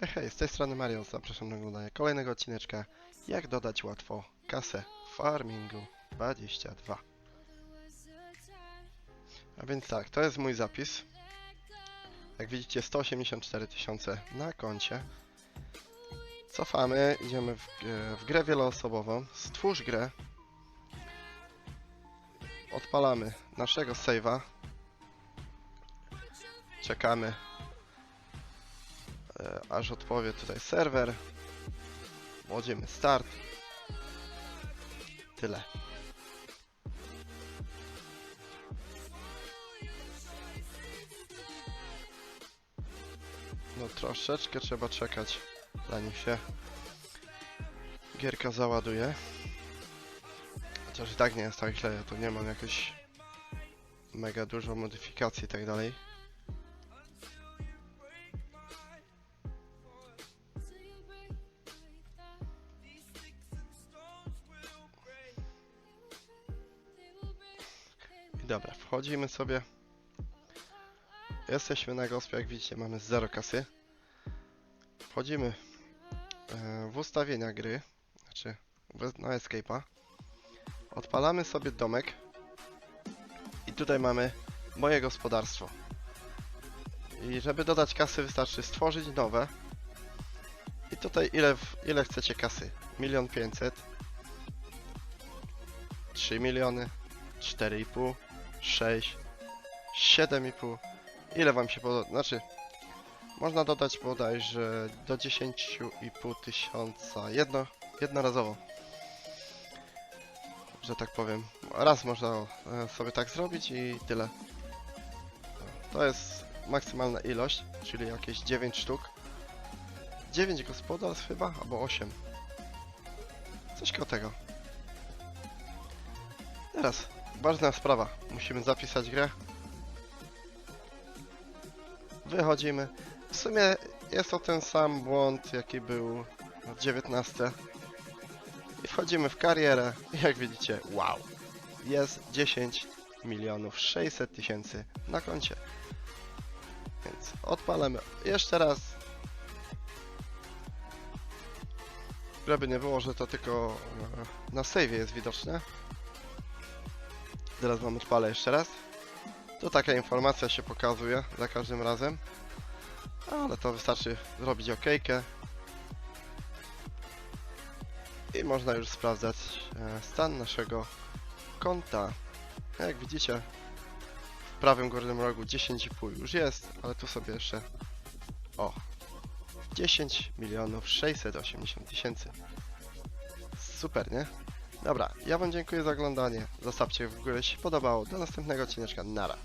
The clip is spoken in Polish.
Hej, hej, z tej strony Marian, zapraszam na oglądanie kolejnego odcineczka. Jak dodać łatwo kasę w Farmingu 22 A więc tak, to jest mój zapis. Jak widzicie 184 tysiące na koncie. Cofamy, idziemy w, e, w grę wieloosobową. Stwórz grę. Odpalamy naszego save'a. Czekamy aż odpowie tutaj serwer. Włodzimy start. Tyle. No troszeczkę trzeba czekać, zanim się gierka załaduje. Chociaż i tak nie jest tak źle, ja tu nie mam jakoś mega dużo modyfikacji i tak dalej. Dobra, wchodzimy sobie. Jesteśmy na gospie, jak widzicie, mamy zero kasy. Wchodzimy e, w ustawienia gry, znaczy na Escape'a. Odpalamy sobie domek. I tutaj mamy moje gospodarstwo. I żeby dodać kasy wystarczy stworzyć nowe. I tutaj ile, ile chcecie kasy? Milion pięćset. 3 miliony. 4,5, 6, 7,5. Ile wam się podoba? Znaczy, można dodać bodajże do 10,5 tysiąca jedno, jednorazowo. Że tak powiem. Raz można e, sobie tak zrobić i tyle. To jest maksymalna ilość, czyli jakieś 9 sztuk. 9 gospodarstw chyba, albo 8. Coś koło tego. Teraz, ważna sprawa. Musimy zapisać grę. Wychodzimy. W sumie jest to ten sam błąd, jaki był w 19. I wchodzimy w karierę. Jak widzicie, wow. Jest 10 milionów 600 tysięcy na koncie. Więc odpalamy jeszcze raz. Żeby nie było, że to tylko e, na save jest widoczne. Teraz wam odpalę jeszcze raz. Tu taka informacja się pokazuje za każdym razem. Ale to wystarczy zrobić okejkę. I można już sprawdzać e, stan naszego konta. Jak widzicie, w prawym górnym rogu 10,5 już jest, ale tu sobie jeszcze o 10 milionów 680 tysięcy. Super, nie? Dobra, ja wam dziękuję za oglądanie. Zostawcie w górę, jeśli podobało. Do następnego odcineczka. Nara.